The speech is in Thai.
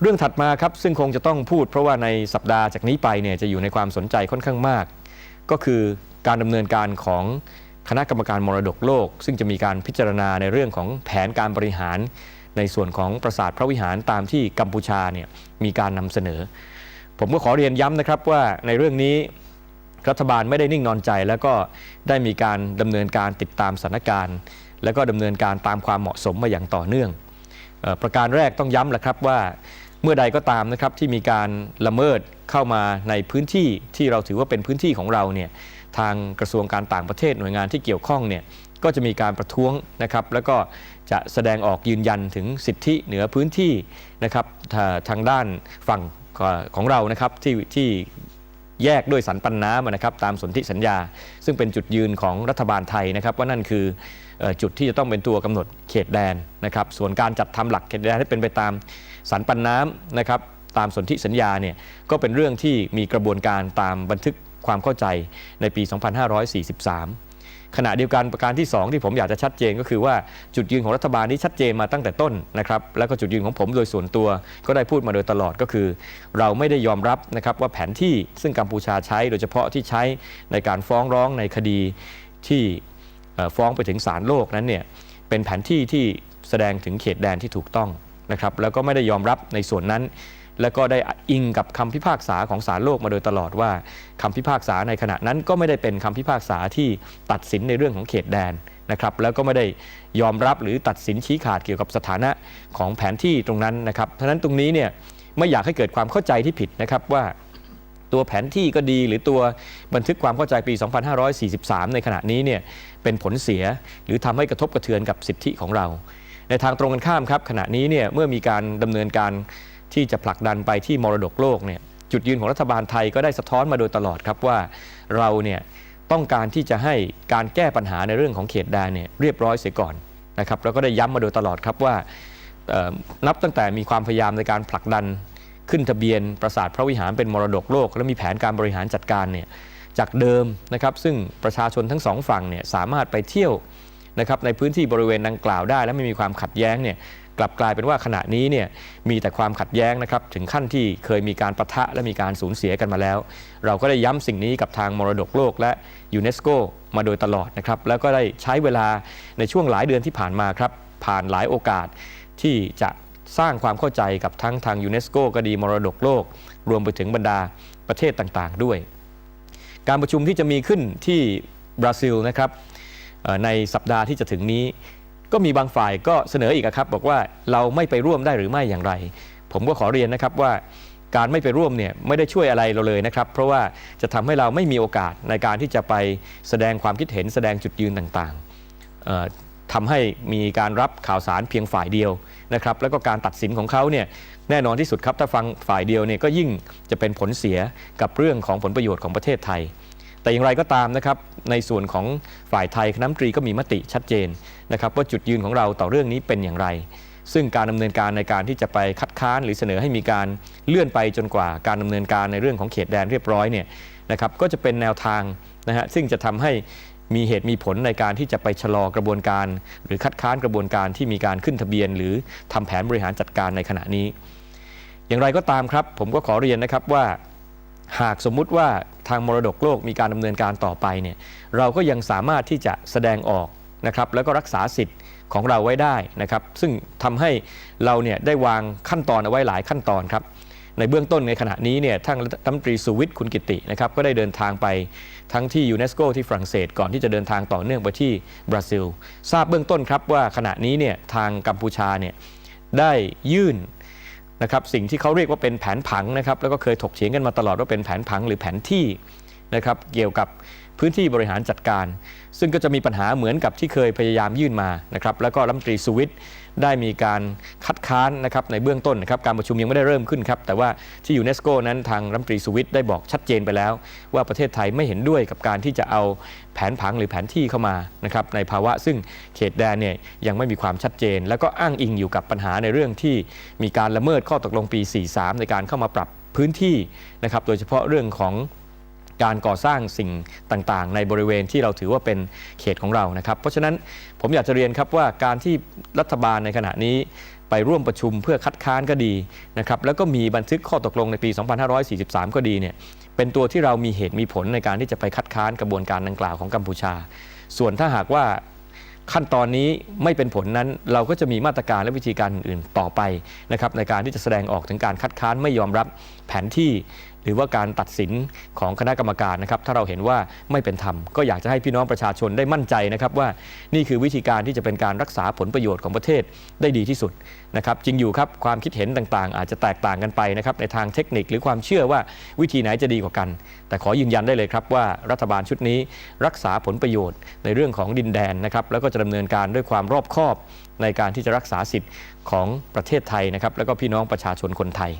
เรื่องถัดมาครับซึ่งคงจะต้องพูดเพราะว่าในสัปดาห์จากนี้ไปเนี่ยจะอยู่ในความสนใจค่อนข้างมาก ก็คือการดำเนินการของคณะกรรมการมรดกโลก ซึ่งจะมีการพิจารณาในเรื่องของแผนการบริหาร ในส่วนของปราสาทพระวิหารตามที่กัมพูชาเนี่ยมีการนำเสนอ ผมก็ขอเรียนย้ำนะครับว่าในเรื่องนี้รัฐบาลไม่ได้นิ่งนอนใจ แล้วก็ได้มีการดำเนินการติดตามสถานการณ์ แล้วก็ดำเนินการตามความเหมาะสมมาอย่างต่อเนื่องออประการแรกต้องย้ำแหละครับว่า เมื่อใดก็ตามนะครับที่มีการละเมิดเข้ามาในพื้นที่ที่เราถือว่าเป็นพื้นที่ของเราเนี่ยทางกระทรวงการต่างประเทศหน่วยงานที่เกี่ยวข้องเนี่ยก็จะมีการประท้วงนะครับแล้วก็จะแสดงออกยืนยันถึงสิทธิเหนือพื้นที่นะครับทางด้านฝั่งของเรานะครับที่ที่ แยกด้วยสันปันน้ำนะครับตามสนธิสัญญา ซึ่งเป็นจุดยืนของรัฐบาลไทยนะครับ ว่านั่นคืออจุดที่จะต้องเป็นตัวกำหนดเขตแดนนะครับส่วนการจัดทำหลักเขตแดนให้เป็นไปตามสันปันน้ำนะครับตามสนธิสัญญาเนี่ยก็เป็นเรื่องที่มีกระบวนการตามบันทึกความเข้าใจในปี 2543 ขณะเดียวกันประการที่ 2 ที่ผมอยากจะชัดเจนก็คือว่าจุดยืนของรัฐบาลนี้ชัดเจนมาตั้งแต่ต้นนะครับแล้วก็จุดยืนของผมโดยส่วนตัวก็ได้พูดมาโดยตลอดก็คือ เราไม่ได้ยอมรับนะครับว่าแผนที่ซึ่งกัมพูชาใช้โดยเฉพาะที่ใช้ในการฟ้องร้องในคดีที่ฟ้องไปถึงศาลโลกนั้นเนี่ยเป็นแผนที่ที่แสดงถึงเขตแดนที่ถูกต้องนะครับแล้วก็ไม่ได้ยอมรับในส่วนนั้น แล้วก็ได้อิงกับคำพิพากษาของศาลโลกมาโดยตลอดว่าคำพิพากษาในขณะนั้นก็ไม่ได้เป็นคำพิพากษาที่ตัดสินในเรื่องของเขตแดนนะครับแล้วก็ไม่ได้ยอมรับหรือตัดสินชี้ขาดเกี่ยวกับสถานะของแผนที่ตรงนั้นนะครับเพราะนั้นตรงนี้เนี่ยไม่อยากให้เกิดความเข้าใจที่ผิดนะครับว่าตัวแผนที่ก็ดีหรือตัวบันทึกความเข้าใจปี 2543 ในขณะนี้เนี่ยเป็นผลเสียหรือทำให้กระทบกระเทือนกับสิทธิของเรา ในทางตรงกันข้ามครับขณะนี้เนี่ยเมื่อมีการดำเนินการ ที่จะผลักดันไปที่มรดกโลกเนี่ยจุดยืนของรัฐบาลไทยก็ได้สะท้อนมาโดยตลอดครับว่าเราเนี่ยต้องการที่จะให้การแก้ปัญหาในเรื่องของเขตแดนเนี่ยเรียบร้อยเสียก่อนนะครับแล้วก็ได้ย้ำมาโดยตลอดครับว่านับตั้งแต่มีความพยายามในการผลักดันขึ้นทะเบียนปราสาทพระวิหารเป็นมรดกโลก และมีแผนการบริหารจัดการเนี่ยจากเดิมนะครับซึ่งประชาชนทั้งสองฝั่งเนี่ยสามารถไปเที่ยวนะครับในพื้นที่บริเวณดังกล่าวได้ และไม่มีความขัดแย้งเนี่ย กลับกลายเป็นว่าขณะนี้เนี่ยมีแต่ความขัดแย้งนะครับถึงขั้นที่เคยมีการประทะและมีการสูญเสียกันมาแล้ว เราก็ได้ย้ำสิ่งนี้กับทางมรดกโลกและยูเนสโกมาโดยตลอดนะครับแล้วก็ได้ใช้เวลาในช่วงหลายเดือนที่ผ่านมาครับผ่านหลายโอกาสที่จะสร้างความเข้าใจกับทั้งทางยูเนสโกก็ดีมรดกโลก รวมไปถึงบรรดาประเทศต่างๆ ด้วย การประชุมที่จะมีขึ้นที่บราซิลนะครับในสัปดาห์ที่จะถึงนี้ ก็มีบางฝ่ายก็เสนออีกครับ บอกว่าเราไม่ไปร่วมได้หรือไม่อย่างไร ผมก็ขอเรียนนะครับว่าการไม่ไปร่วมเนี่ยไม่ได้ช่วยอะไรเราเลยนะครับ เพราะว่าจะทำให้เราไม่มีโอกาสในการที่จะไปแสดงความคิดเห็นแสดงจุดยืนต่างๆเอ่อทำให้มีการรับข่าวสารเพียงฝ่ายเดียวนะครับแล้วก็การตัดสินของเขาเนี่ยแน่นอนที่สุดครับถ้าฟังฝ่ายเดียวเนี่ยก็ยิ่งจะเป็นผลเสียกับเรื่องของผลประโยชน์ของประเทศไทย แต่อย่างไรก็ตามนะครับในส่วนของฝ่ายไทยคณะรัฐมนตรีก็มีมติชัดเจนนะครับว่าจุดยืนของเราต่อเรื่องนี้เป็นอย่างไร ซึ่งการดำเนินการในการที่จะไปคัดค้านหรือเสนอให้มีการเลื่อนไปจนกว่าการดำเนินการในเรื่องของเขตแดนเรียบร้อยเนี่ยนะครับก็จะเป็นแนวทางนะฮะซึ่งจะทำให้มีเหตุมีผลในการที่จะไปชะลอกระบวนการ หรือคัดค้านกระบวนการที่มีการขึ้นทะเบียน หรือทำแผนบริหารจัดการในขณะนี้ อย่างไรก็ตามครับ ผมก็ขอเรียนนะครับว่า หากสมมุติว่า ทางมรดกโลกมีการดำเนินการต่อไปเนี่ยเราก็ยังสามารถที่จะแสดงออกนะครับแล้วก็รักษาสิทธิ์ของเราไว้ได้นะครับ ซึ่งทำให้เราเนี่ยได้วางขั้นตอนเอาไว้หลายขั้นตอนครับในเบื้องต้นในขณะนี้เนี่ยท่านรัฐมนตรีสุวิทย์คุณกิตินะครับก็ได้เดินทางไปทั้งที่ยูเนสโกที่ฝรั่งเศสก่อนที่จะเดินทางต่อเนื่องไปที่บราซิล ทราบเบื้องต้นครับว่าขณะนี้เนี่ยทางกัมพูชาเนี่ยได้ยื่น นะครับสิ่งที่เขาเรียกว่าเป็นแผนผังนะครับแล้วก็เคยถกเถียงกันมาตลอดว่าเป็นแผนผังหรือแผนที่นะครับเกี่ยวกับ พื้นที่บริหารจัดการ ซึ่งก็จะมีปัญหาเหมือนกับที่เคยพยายามยื่นมานะครับแล้วก็รัฐมนตรีสุวิทย์ได้มีการคัดค้านนะครับในเบื้องต้นนะครับการประชุมยังไม่ได้เริ่มขึ้นครับแต่ว่าที่ยูเนสโกนั้นทางรัฐมนตรีสุวิทย์ได้บอกชัดเจนไปแล้ว ว่าประเทศไทยไม่เห็นด้วยกับการที่จะเอาแผนผังหรือแผนที่เข้ามานะครับในภาวะซึ่งเขตแดนเนี่ยยังไม่มีความชัดเจน แล้วก็อ้างอิงอยู่กับปัญหาในเรื่องที่มีการละเมิดข้อตกลงปี 43 ในการเข้ามาปรับพื้นที่นะครับโดยเฉพาะเรื่องของ การก่อสร้างสิ่งต่างๆ ในบริเวณที่เราถือว่าเป็นเขตของเรานะครับ เพราะฉะนั้นผมอยากจะเรียนครับว่าการที่รัฐบาลในขณะนี้ไปร่วมประชุมเพื่อคัดค้านก็ดีนะครับแล้วก็มีบันทึกข้อตกลงในปี 2543 ก็ดีเนี่ยเป็นตัวที่เรามีเหตุมีผลในการที่จะไปคัดค้านกระบวนการดังกล่าวของกัมพูชา ส่วนถ้าหากว่าขั้นตอนนี้ไม่เป็นผลนั้นเราก็จะมีมาตรการและวิธีการอื่นๆต่อไปนะครับในการที่จะแสดงออกถึงการคัดค้านไม่ยอมรับแผนที่ หรือว่าการตัดสินของคณะกรรมการนะครับถ้าเราเห็นว่าไม่เป็นธรรมก็อยากจะให้พี่น้องประชาชนได้มั่นใจนะครับว่านี่คือวิธีการที่จะเป็นการรักษาผลประโยชน์ของประเทศได้ดีที่สุดนะครับจริงอยู่ครับความคิดเห็นต่างๆ อาจจะแตกต่างกันไปนะครับในทางเทคนิคหรือความเชื่อว่าวิธีไหนจะดีกว่ากัน แต่ขอยืนยันได้เลยครับว่ารัฐบาลชุดนี้รักษาผลประโยชน์ในเรื่องของดินแดนนะครับแล้วก็จะดำเนินการด้วยความรอบคอบในการที่จะรักษาสิทธิ์ของประเทศไทยนะครับแล้วก็พี่น้องประชาชนคนไทย